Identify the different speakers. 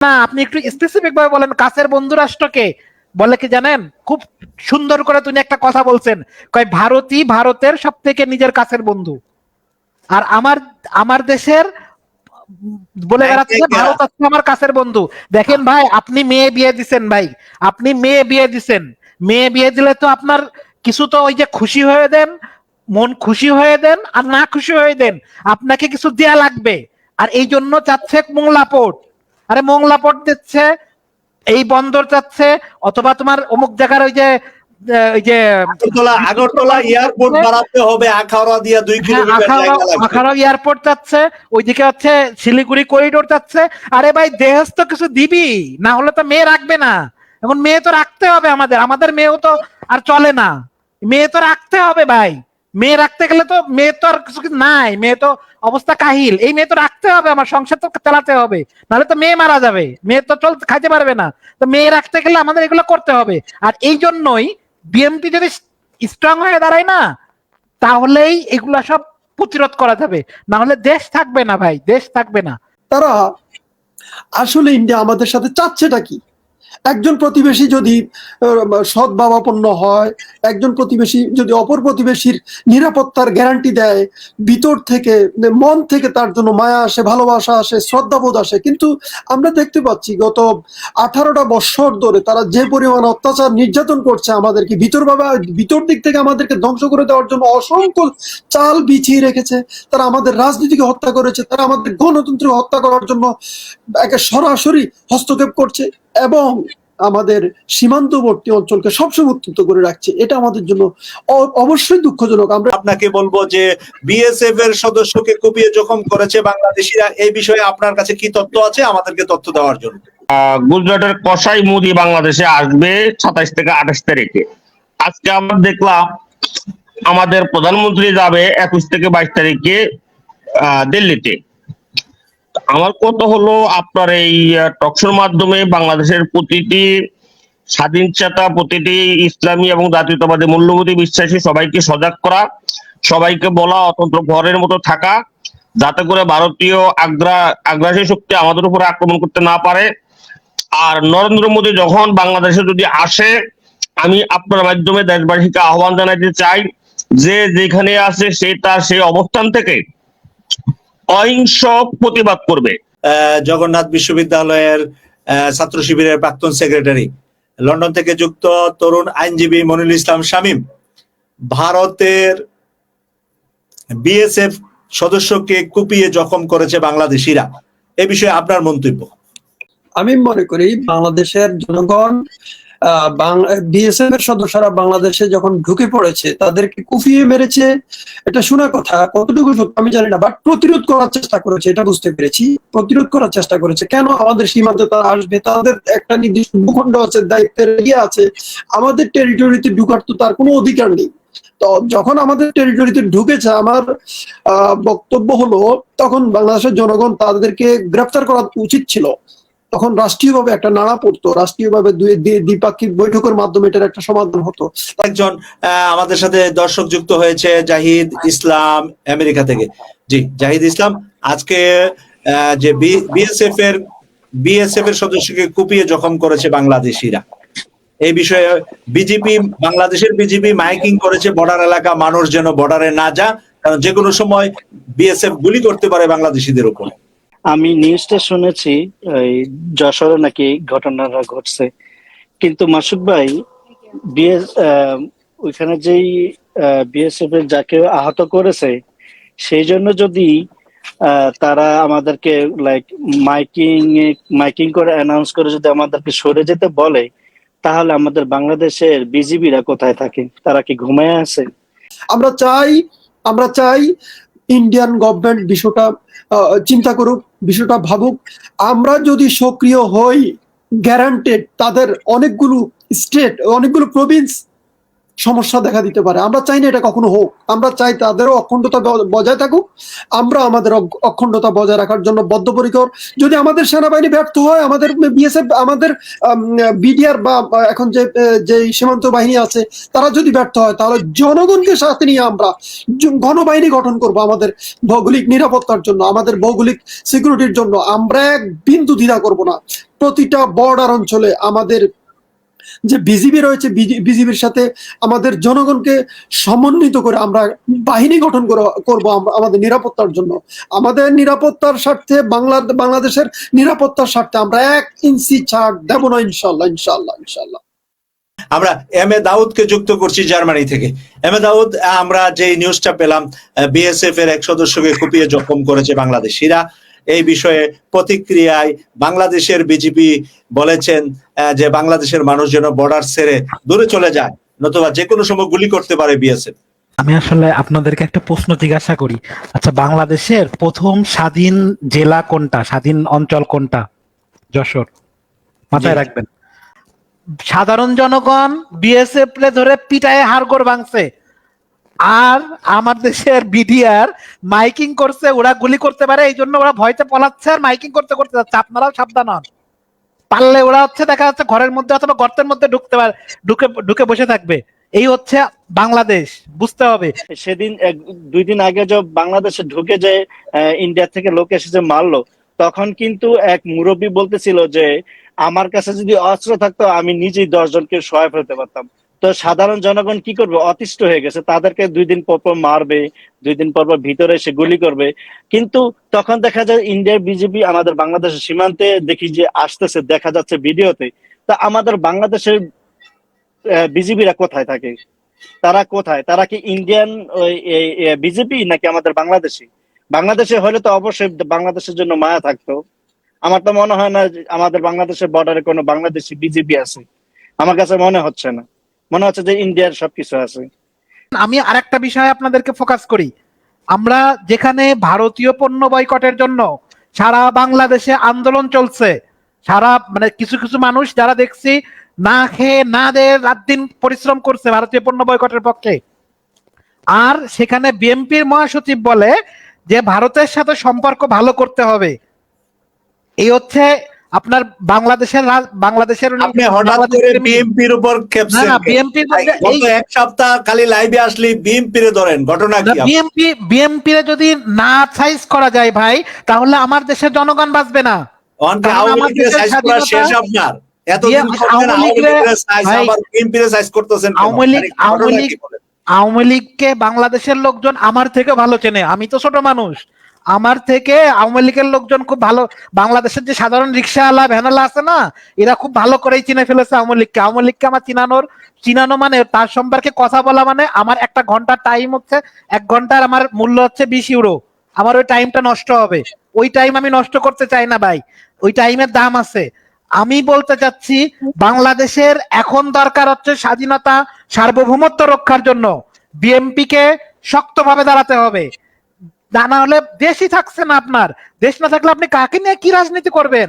Speaker 1: না আপনি একটু স্পেসিফিক ভাবে বলেন কাছের বন্ধু রাষ্ট্রকে। বলে কি জানেন? খুব সুন্দর করে তুমি একটা কথা বলছেন। কয় ভারতই ভারতের সব থেকে নিজের কাছের বন্ধু। আর আমার আমার দেশের বলে বেড়াচ্ছে ভারত হচ্ছে আমার কাছের বন্ধু। দেখেন ভাই আপনি মেয়ে বিয়ে দিছেন ভাই। আপনি মেয়ে বিয়ে দিছেন। মেয়ে বিয়ে দিলে তো আপনার কিছু তো ওই যে খুশি হয়ে দেন মন খুশি হয়ে দেন আর না খুশি হয়ে দেন। আপনাকে কিছু দেয়া লাগবে। আর এই জন্য চাচ্ছে মোংলা পোর্ট আরে মোংলা পোর্ট দিচ্ছে এই বন্দর চাচ্ছে অথবা তোমার অমুক জায়গার ওই যে ওই যে
Speaker 2: আগরতলা এয়ারপোর্ট বাড়াতে হবে আখাউড়া দিয়া দুই
Speaker 1: হ্যাঁ, আখাউড়া এয়ারপোর্ট যাচ্ছে ওইদিকে হচ্ছে শিলিগুড়ি করিডোর যাচ্ছে। আরে ভাই দেহেজ তো কিছু দিবি না হলে তো মেয়ে রাখবে না। এখন মেয়ে তো রাখতে হবে আমাদের আমাদের মেয়েও তো আর চলে না। মেয়ে তো রাখতে হবে ভাই। মেয়ে রাখতে গেলে তো মেয়ে তো আর কিছু কিছু নাই মেয়ে তো অবস্থা কাহিল। এই মেয়ে তো রাখতে হবে, আমার সংসার তো চালাতে হবে। নাহলে তো মেয়ে মারা যাবে। মেয়ে তো চল খাইতে পারবে না। তো মেয়ে রাখতে গেলে আমাদের এগুলো করতে হবে। আর এই জন্যই বিএমপি যদি স্ট্রং হয়ে দাঁড়ায় না, তাহলেই এগুলা সব প্রতিরোধ করা যাবে। না হলে দেশ থাকবে না ভাই, দেশ থাকবে না।
Speaker 3: তারা আসলে ইন্ডিয়া আমাদের সাথে চাচ্ছেটা কি? একজন প্রতিবেশী যদি আহ, সদ্ভাবাপন্ন হয় একজন প্রতিবেশী যদি অপর প্রতিবেশীর নিরাপত্তার গ্যারান্টি দেয় ভিতর থেকে মন থেকে তার জন্য মায়া আসে ভালোবাসা আসে শ্রদ্ধাবোধ আসে কিন্তু আমরা দেখতে পাচ্ছি গত আঠারোটা বৎসর ধরে তারা যে পরিমাণ অত্যাচার নির্যাতন করছে আমাদেরকে ভিতরভাবে ভিতর দিক থেকে আমাদেরকে ধ্বংস করে দেওয়ার জন্য অসংখ্য চাল বিছিয়ে রেখেছে তারা আমাদের রাজনীতিকে হত্যা করেছে তারা আমাদের গণতন্ত্রকে হত্যা করার জন্য একে সরাসরি হস্তক্ষেপ করছে। এবং আমাদের সীমান্তবর্তী অঞ্চলকে সবসময় উত্তপ্ত করে রাখছে। এটা আমাদের জন্য অবশ্যই দুঃখজনক। আমরা
Speaker 2: আপনাকে বলব যে বিএসএফ এর সদস্যকে কুপিয়ে জখম করেছে বাংলাদেশিরা। এই বিষয়ে আপনার কাছে কি তথ্য আছে? আমাদেরকে তথ্য দেওয়ার জন্য।
Speaker 4: গুজরাটের কসাই মোদি বাংলাদেশে আসবে সাতাইশ থেকে আঠাশ তারিখে। আজকে আমরা দেখলাম আমাদের প্রধানমন্ত্রী যাবে একুশ থেকে বাইশ তারিখে আহ, দিল্লিতে। আমার কথা হলো আপনার এই টকশোর মাধ্যমে বাংলাদেশের প্রতিটি স্বাধীন চেতা, প্রতিটি ইসলামী এবং জাতীয়তাবাদী মূল্যবোধী বিশ্বাসী সবাইকে সজাগ করা, সবাইকে বলা, অতন্ত্র ঘরের মতো থাকা, যাতে করে ভারতীয় আগ্রা, আগ্রাসী শক্তি আমাদের উপরে আক্রমণ করতে না পারে। আর নরেন্দ্র মোদী যখন বাংলাদেশে যদি আসে, আমি আপনার মাধ্যমে দেশবাসীকে আহ্বান জানাতে চাই যে যেখানে আছে সে তার সেই অবস্থান থেকে অহিংস প্রতিবাদ করবে।
Speaker 2: জগন্নাথ বিশ্ববিদ্যালয়ের ছাত্র শিবিরের প্রাক্তন সেক্রেটারি লন্ডন থেকে যুক্ত তরুণ আইনজীবী মনিরুল ইসলাম শামীম ভারতের বিএসএফ সদস্যকে কুপিয়ে জখম করেছে বাংলাদেশিরা। এ বিষয়ে আপনার মন্তব্য?
Speaker 3: আমি মনে করি বাংলাদেশের জনগণ বিএসএফ এর সদস্যরা বাংলাদেশে যখন ঢুকে পড়েছে, তাদেরকে কুফিয়ে মেরেছে, এটা শোনা কথা, কতটুকু আমি জানি না বাট প্রতিরোধ করার চেষ্টা করেছে, এটা বুঝতে পেরেছি। প্রতিরোধ করার চেষ্টা করেছে। কেন আমাদের সীমান্তে তারা আসবে? তাদের একটা নির্দিষ্ট ভূখণ্ড আছে, দায়িত্বের ইয়ে আছে। আমাদের টেরিটরিতে ঢুকার তো তার কোনো অধিকার নেই। তো যখন আমাদের টেরিটরিতে ঢুকেছে, আমার বক্তব্য হলো, তখন বাংলাদেশের জনগণ তাদেরকে গ্রেফতার করা উচিত ছিল। তখন রাষ্ট্রীয়ভাবে একটা নাড়া পড়তো, রাষ্ট্রীয়ভাবে দুই দ্বিপাক্ষিক বৈঠকের মাধ্যমে এটার একটা সমাধান হতো।
Speaker 2: একজন আমাদের সাথে দর্শক যুক্ত হয়েছে জাহিদ ইসলাম আমেরিকা থেকে। জি, জাহিদ ইসলাম, আজকে যে বিএসএফ এর বিএসএফ এর সদস্যকে কুপিয়ে জখম করেছে বাংলাদেশিরা। এই বিষয়ে বিজেপি, বাংলাদেশের বিজেপি মাইকিং করেছে, বর্ডার এলাকা মানুষ যেন বর্ডারে না যা কারণ যে কোনো সময় বিএসএফ গুলি করতে পারে বাংলাদেশিদের উপর।
Speaker 5: আমি নিউজটা শুনেছি, এই যশোরে নাকি ঘটনাটা ঘটছে। কিন্তু মাসুদ ভাই, বিএস ওইখানে যেই বিএসএফ এর যাকে আহত করেছে, সেই জন্য যদি তারা আমাদেরকে লাইক মাইকিং মাইকিং করে অ্যানাউন্স করে যদি আমাদেরকে সরে যেতে বলে, তাহলে আমাদের বাংলাদেশের বিজিবিরা কোথায় থাকে? তারা কি ঘুমায় আছে?
Speaker 3: আমরা চাই আমরা চাই ইন্ডিয়ান গভর্নমেন্ট বিষয়টা চিন্তা করুক, বিষয়টা ভাবুক, আমরা যদি সক্রিয় হই গ্যারান্টেড তাদের অনেকগুলো স্টেট অনেকগুলো প্রভিন্স সমস্যা দেখা দিতে পারে। আমরা চাই না এটা কখনো হোক। আমরা চাই তাদেরও অখণ্ডতা বজায় থাকুক। আমরা আমাদের অখণ্ডতা বজায় রাখার জন্য বদ্ধপরিকর। যদি আমাদের সেনাবাহিনী ব্যর্থ হয়, আমাদের বিএসএফ, আমাদের বিডিআর বা এখন যে যে সীমান্ত বাহিনী আছে, তারা যদি ব্যর্থ হয়, তাহলে জনগণকে সাথে নিয়ে আমরা গণবাহিনী গঠন করব আমাদের ভৌগোলিক নিরাপত্তার জন্য, আমাদের ভৌগোলিক সিকিউরিটির জন্য। আমরা এক বিন্দু দ্বিধা করব না। প্রতিটা বর্ডার অঞ্চলে আমাদের যে বিজিবি রয়েছে বিজিবির সাথে আমাদের জনগণকে সমন্বিত করে আমরা বাহিনী গঠন করব আমাদের নিরাপত্তার জন্য। আমাদের নিরাপত্তার স্বার্থে বাংলা বাংলাদেশের নিরাপত্তার স্বার্থে আমরা এক ইঞ্চি ছাড় দেব না, ইনশাল্লাহ ইনশাল্লাহ ইনশাল্লাহ।
Speaker 2: আমরা এম এ দাউদকে যুক্ত করছি জার্মানি থেকে। এম এ দাউদ, আমরা যে নিউজটা পেলাম বিএসএফ এর এক সদস্যকে কুপিয়ে জখম করেছে বাংলাদেশিরা। এই বিষয়ে প্রতিক্রিয়ায় বাংলাদেশের বিজেপি বলেছেন যে বাংলাদেশের মানুষ যেন বর্ডার ছেড়ে দূরে চলে যায় নতুবা যে কোনো সময় গুলি করতে পারে বিএসএফ
Speaker 1: আমি আসলে আপনাদেরকে একটা প্রশ্ন জিজ্ঞাসা করি। আচ্ছা বাংলাদেশের প্রথম স্বাধীন জেলা কোনটা? স্বাধীন অঞ্চল কোনটা? যশোর। মাথায় রাখবেন। সাধারণ জনগণ বিএসএফ ধরে পিটায় হাড়গোড় ভাঙছে। আর আমার দেশের বিডিআর মাইকিং করছে, ওরা গুলি করতে পারে এই জন্য ওরা ভয়তে পলাচ্ছে আর মাইকিং করতে করতে যাচ্ছে। আপনারাও সাবধান হন। পারলে ওরা হচ্ছে দেখা যাচ্ছে ঘরের মধ্যে অথবা গর্তের মধ্যে ঢুকতে পারে ঢুকে ঢুকে বসে থাকবে। এই হচ্ছে বাংলাদেশ, বুঝতে হবে।
Speaker 5: সেদিন দুই দিন আগে যে বাংলাদেশে ঢুকে যে ইন্ডিয়া থেকে লোক এসে যে মারলো, তখন কিন্তু এক মুরব্বী বলতেছিল যে, আমার কাছে যদি অস্ত্র থাকতো, আমি নিজেই দশ জনকে সহায় ফেলতে পারতাম। তো সাধারণ জনগণ কি করবে? অতিষ্ঠ হয়ে গেছে। তাদেরকে দুই দিন পর পর মারবে, দুই দিন পর পর ভিতরে এসে গুলি করবে। কিন্তু তখন দেখা যায় ইন্ডিয়ার বিজেপি আমাদের বাংলাদেশের সীমান্তে দেখি যে আসতেছে, দেখা যাচ্ছে ভিডিওতে। তা আমাদের বাংলাদেশের বিজেপিরা কোথায় থাকে? তারা কোথায়? তারা কি ইন্ডিয়ান বিজেপি নাকি আমাদের বাংলাদেশি? বাংলাদেশে হলে তো অবশ্যই বাংলাদেশের জন্য মায়া থাকতো। আমার তো মনে হয় না আমাদের বাংলাদেশের বর্ডারে কোনো বাংলাদেশি বিজেপি আছে। আমার কাছে মনে হচ্ছে না। মনে হচ্ছে যে ইন্ডিয়ার সবকিছু আছে।
Speaker 1: আমি আরেকটা বিষয়ে আপনাদেরকে ফোকাস করি। আমরা যেখানে ভারতীয় পণ্য বয়কটের জন্য সারা বাংলাদেশে আন্দোলন চলছে, সারা মানে কিছু কিছু মানুষ যারা দেখছি না খেয়ে না দিয়ে রাত দিন পরিশ্রম করছে ভারতীয় পণ্য বয়কটের পক্ষে। আর সেখানে বিএনপির মহাসচিব বলে যে, ভারতের সাথে সম্পর্ক ভালো করতে হবে। এই হচ্ছে আপনার বাংলাদেশের বাংলাদেশের
Speaker 2: আপনি হঠাৎ করে বিএমপির উপর
Speaker 1: না না
Speaker 2: গত এক সপ্তাহ খালি লাইভে আসলে বিএমপি রে ধরেন ঘটনা কি?
Speaker 1: বিএমপি বিএমপি যদি না সাইজ করা যায় ভাই তাহলে আমার দেশের জনগণ বাঁচবে না।
Speaker 2: আওয়ামী
Speaker 1: আমার দেশের
Speaker 2: শেষ আপনার। বিএমপি রে বলেন?
Speaker 1: আওয়ামী লীগকে বাংলাদেশের লোকজন আমার থেকে ভালো চেনে আমি তো ছোট মানুষ। আমার থেকে আওয়ামী লীগের লোকজন খুব ভালো, বাংলাদেশের যে সাধারণ রিক্সাওয়ালা ভ্যানালা আছে না, এরা খুব ভালো করেই চিনে ফেলেছে আওয়ামী লীগকে। আওয়ামী লীগকে আমার চিনানোর, চিনানো মানে তার সম্পর্কে কথা বলা মানে আমার একটা ঘণ্টার টাইম হচ্ছে, এক ঘণ্টার আমার মূল্য হচ্ছে বিশ ইউরো আমার ওই টাইমটা নষ্ট হবে। ওই টাইম আমি নষ্ট করতে চাই না ভাই। ওই টাইমের দাম আছে। আমি বলতে চাচ্ছি, বাংলাদেশের এখন দরকার হচ্ছে স্বাধীনতা, সার্বভৌমত্ব রক্ষার জন্য। বিএমপি কে শক্তভাবে দাঁড়াতে হবে। তা না হলে দেশই থাকছে না আপনার। দেশ না থাকলে আপনি কাকে নিয়ে কি রাজনীতি করবেন?